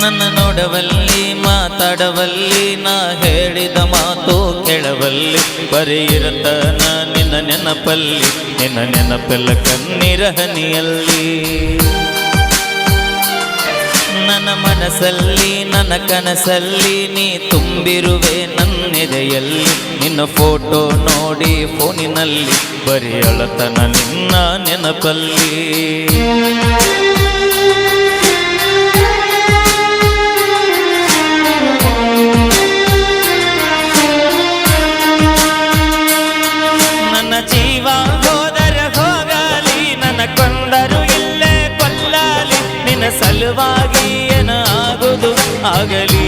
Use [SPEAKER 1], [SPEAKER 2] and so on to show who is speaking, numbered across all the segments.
[SPEAKER 1] ನನ್ನ ನೋಡವಲ್ಲಿ, ಮಾತಾಡವಲ್ಲಿ, ನಾ ಹೇಳಿದ ಮಾತು ಕೇಳವಲ್ಲಿ. ಬರೀ ನಿನ್ನ ನೆನಪಲ್ಲಿ, ನಿನ್ನ ನೆನಪೆಲ್ಲ ಕಣ್ಣೀರ ಹನಿಯಲ್ಲಿ. ನನ್ನ ಮನಸ್ಸಲ್ಲಿ, ನನ್ನ ಕನಸಲ್ಲಿ ನೀ ತುಂಬಿರುವೆ ನನ್ನೆದೆಯಲ್ಲಿ. ನಿನ್ನ ಫೋಟೋ ನೋಡಿ ಫೋನಿನಲ್ಲಿ ಬರೆಯಳತನ ನಿನ್ನ ನೆನಪಲ್ಲಿ. ಸಲುವಾಗಿ ಏನಾಗುವುದು ಆಗಲಿ.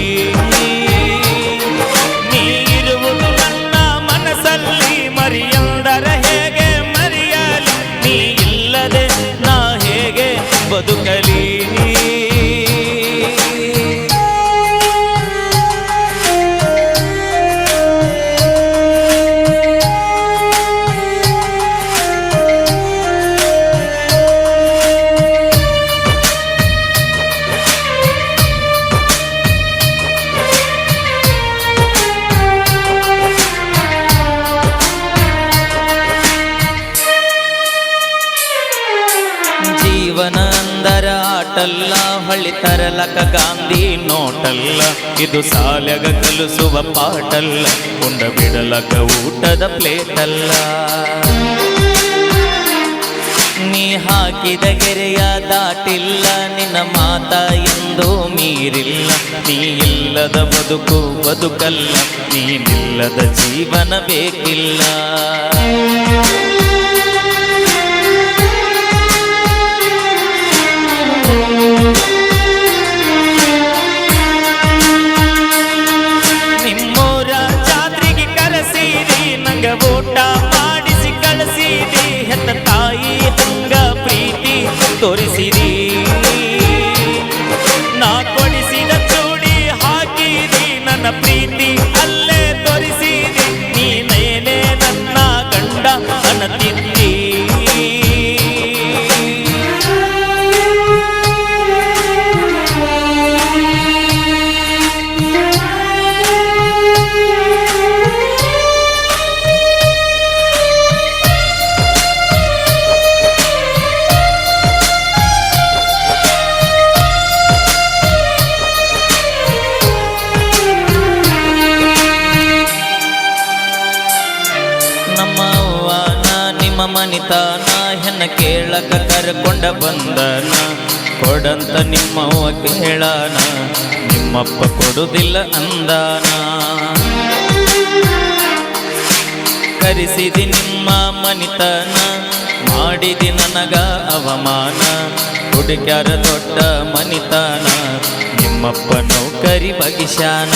[SPEAKER 1] ತರಲಕ ಗಾಂಧಿ ನೋಟಲ್ಲ. ಇದು ಸಾಲಗ ಕಲಿಸುವ ಪಾಟಲ್ಲ ಉಂಡ ಬಿಡಲಕ ಊಟದ ಪ್ಲೇಟಲ್ಲ. ನೀ ಹಾಕಿದ ಗೆರೆಯ ದಾಟಿಲ್ಲ. ನಿನ್ನ ಮಾತ ಎಂದು ಮೀರಿಲ್ಲ. ನೀ ಇಲ್ಲದ ಬದುಕು ಬದುಕಲ್ಲ. ನೀನಿಲ್ಲದ ಜೀವನ ಬೇಕಿಲ್ಲ. ತೋರಿಸಿರಿ ನಮ್ಮ ಅವ್ವನ ನಿಮ್ಮ ಮನಿತಾನ ಹೆನ್ನ ಕೇಳಕ ಕರ್ಕೊಂಡ ಬಂದನ. ಕೊಡಂತ ನಿಮ್ಮವ್ವ ಕೇಳಾನ, ನಿಮ್ಮಪ್ಪ ಕೊಡುದಿಲ್ಲ ಅಂದಾನ. ಕರೆಸಿದಿ ನಿಮ್ಮ ಮನಿತನ, ಮಾಡಿದಿ ನನಗ ಅವಮಾನ. ಹುಡುಗ್ಯಾರ ದೊಡ್ಡ ಮನಿತನ, ನಿಮ್ಮಪ್ಪ ನೌಕರಿ ಬಗಿಶಾನ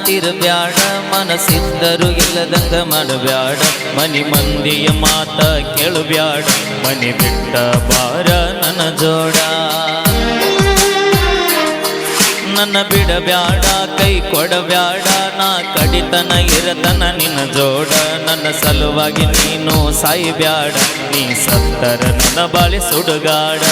[SPEAKER 1] ಮರತಿರ ಬ್ಯಾಡ ಮನಸ್ಸಿದ್ದರು ಇಲ್ಲದಂಗ ಮಾಡಬ್ಯಾಡ. ಮನಿ ಮಂದಿಯ ಮಾತ ಕೇಳಬ್ಯಾಡ, ಮನಿ ಬಿಟ್ಟ ಬಾರ ನನ್ನ ಜೋಡ. ನನ್ನ ಬಿಡಬ್ಯಾಡ, ಕೈ ಕೊಡಬ್ಯಾಡ, ನಾ ಕಡಿತನ ಇರತನ ನಿನ್ನ ಜೋಡ. ನನ್ನ ಸಲುವಾಗಿ ನೀನು ಸಾಯಿಬ್ಯಾಡ, ನೀ ಸತ್ತರ ನನ್ನ ಬಾಳಿ ಸುಡುಗಾಡ.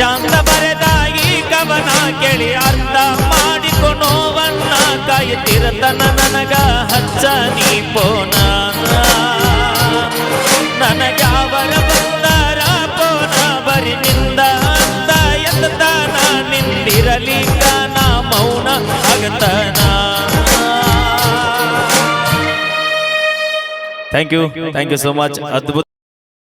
[SPEAKER 1] ಪ್ರಶಾಂತ ಬರೆದಾಗಿ ಕವನ ಕೇಳಿ ಅರ್ಥ ಮಾಡಿಕೊ ನೋವನ್ನ ಮರಿತಿರತನ ನನಗ ಹಚ್ಚ ನೀ ಪೋನ ನನಗ್ಯಾವರ ಬಂದಾರ ಪೋನ ಬರಿ ನಿಂದ ಅಂತ ಎತ್ತಾನ ನಿಂದಿರಲಿಕ್ಕ ನಾ ಮೌನ ಆಗತನ thank you thank you so much ಅದ್ಭುತ